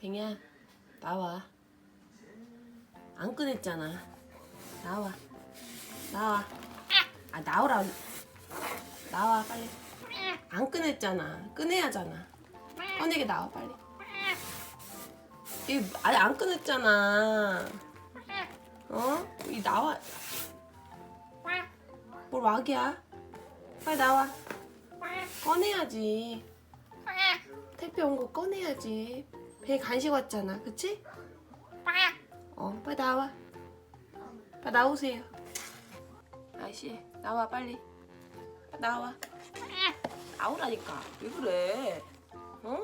뱅이야 나와. 안 꺼냈잖아. 나와. 나와. 아 나오라. 나와 빨리. 안 꺼냈잖아. 꺼내야잖아. 꺼내게 나와 빨리. 이 아직 안 꺼냈잖아. 어? 이 나와. 뭘 막이야? 빨리 나와. 꺼내야지. 택배 온 거 꺼내야지 배에 간식 왔잖아. 그치? 어 빨리 나와. 빨리 나오세요. 아이씨 나와 빨리. 빨리 나와. 나오라니까. 왜 그래? 어?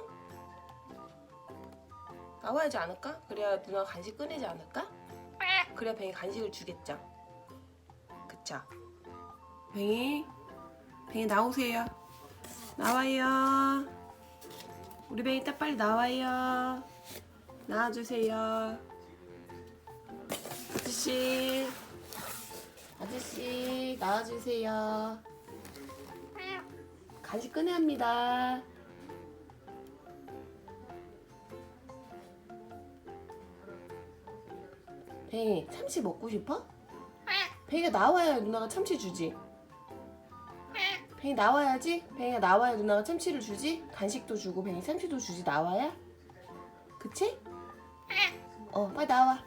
나와야지 않을까? 그래야 누나 간식 꺼내지 않을까? 그래야 뱅이 간식을 주겠죠. 그쵸? 뱅이? 뱅이 나오세요. 나와요 우리 딱 빨리 나와요. 나와주세요. 아저씨. 아저씨 나와주세요. 간식 꺼내야 합니다. 뱅이 참치 먹고 싶어? 뱅이가 나와야 누나가 참치 주지 뱅이 나와야지. 뱅이가 나와야 누나가 참치를 주지. 간식도 주고 뱅이 참치도 주지. 나와야? 그치? 어 빨리 나와.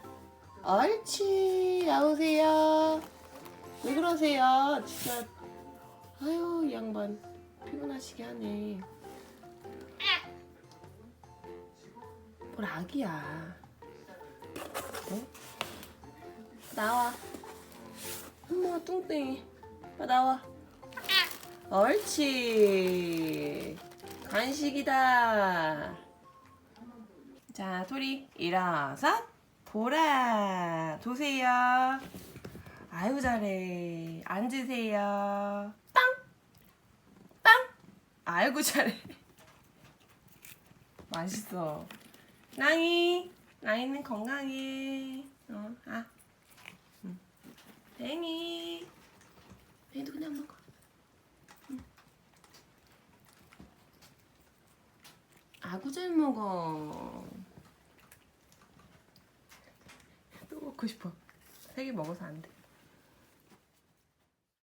옳지. 나오세요. 왜 그러세요? 진짜. 아유 이 양반. 피곤하시게 하네. 뭘 아기야. 어? 나와. 엄마 뚱땡이. 빨리 나와 옳지. 간식이다. 자 토리 일어서 돌아 도세요. 아유 잘해. 앉으세요. 빵 빵! 아이고 잘해. 맛있어. 랑이! 랑이는 건강해 어아 응. 뱅이 뱅이도 그냥 먹어 아구 잘 먹어. 또 먹고 싶어. 세 개 먹어서 안 돼.